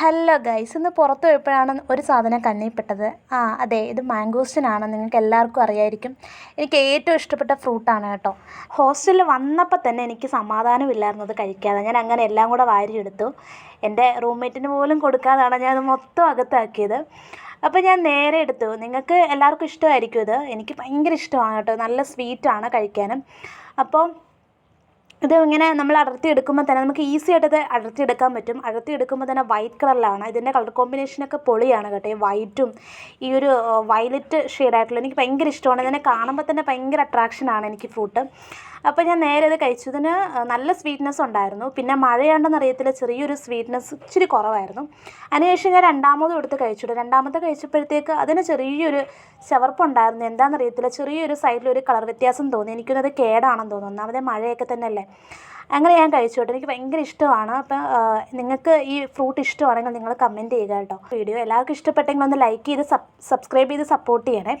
Hello guys ഇന്ന് പുറത്ത് പോയപ്പോഴാണ് ഒരു സാധനം കണ്ണിൽപ്പെട്ടത് ആ അതെ ഇത് മാംഗോസ്റ്റിനാണ് നിങ്ങൾക്ക് എല്ലാവർക്കും അറിയായിരിക്കും. എനിക്ക് ഏറ്റവും ഇഷ്ടപ്പെട്ട ഫ്രൂട്ടാണ് കേട്ടോ. ഹോസ്റ്റലിൽ വന്നപ്പോൾ തന്നെ എനിക്ക് സമാധാനമില്ലായിരുന്നു അത് കഴിക്കാതെ. ഞാൻ അങ്ങനെ എല്ലാം കൂടെ വാരിയെടുത്തു. എന്റെ റൂംമേറ്റിന് പോലും കൊടുക്കാതാണ് ഞാൻ അത് മൊത്തം അകത്താക്കിയത്. അപ്പോൾ ഞാൻ നേരെ എടുത്തു. നിങ്ങൾക്ക് എല്ലാവർക്കും ഇഷ്ടമായിരിക്കും ഇത്. എനിക്ക് ഭയങ്കര ഇഷ്ടമാണ് കേട്ടോ. നല്ല സ്വീറ്റാണ് കഴിക്കാനും. അപ്പോൾ ഇത് ഇങ്ങനെ നമ്മൾ അടർത്തി എടുക്കുമ്പോൾ തന്നെ നമുക്ക് ഈസി ആയിട്ട് ഇത് അടർത്തി എടുക്കാൻ പറ്റും. അടർത്തി എടുക്കുമ്പോൾ തന്നെ വൈറ്റ് കളറിലാണ് ഇതിന്റെ കളർ കോമ്പിനേഷനൊക്കെ പൊളിയാണ് കേട്ടോ. ഈ വൈറ്റും ഈ ഒരു വയലറ്റ് ഷെയ്ഡായിട്ടുള്ള എനിക്ക് ഭയങ്കര ഇഷ്ടമാണ്. ഇതിനെ കാണുമ്പോൾ തന്നെ ഭയങ്കര അട്രാക്ഷനാണ് എനിക്ക് ഫ്രൂട്ട് അപ്പോൾ ഞാൻ നേരെ ഇത് കഴിച്ചതിന് നല്ല സ്വീറ്റ്നെസ് ഉണ്ടായിരുന്നു. പിന്നെ മഴയാണ്ടെന്ന് അറിയത്തില്ല ചെറിയൊരു സ്വീറ്റ്നെസ് ഇച്ചിരി കുറവായിരുന്നു. അതിനുശേഷം ഞാൻ രണ്ടാമതും എടുത്ത് കഴിച്ചു രണ്ടാമത്തെ കഴിച്ചപ്പോഴത്തേക്ക് അതിന് ചെറിയൊരു ചവർപ്പുണ്ടായിരുന്നു എന്താണെന്നറിയത്തില്ല ചെറിയൊരു സൈഡിലൊരു കളർ വ്യത്യാസം തോന്നി. എനിക്കൊന്നത് കേടാണെന്ന് തോന്നുന്നു. ഒന്നാമതേ മഴയൊക്കെ തന്നെയല്ലേ. അങ്ങനെ ഞാൻ കഴിച്ചു കേട്ടോ എനിക്ക് ഭയങ്കര ഇഷ്ടമാണ്. അപ്പം നിങ്ങൾക്ക് ഈ ഫ്രൂട്ട് ഇഷ്ടമാണെങ്കിൽ നിങ്ങൾ കമന്റ് ചെയ്യുക കേട്ടോ. വീഡിയോ എല്ലാവർക്കും ഇഷ്ടപ്പെട്ടെങ്കിൽ ഒന്ന് ലൈക്ക് ചെയ്ത് സബ്സ്ക്രൈബ് ചെയ്ത് സപ്പോർട്ട് ചെയ്യണേ.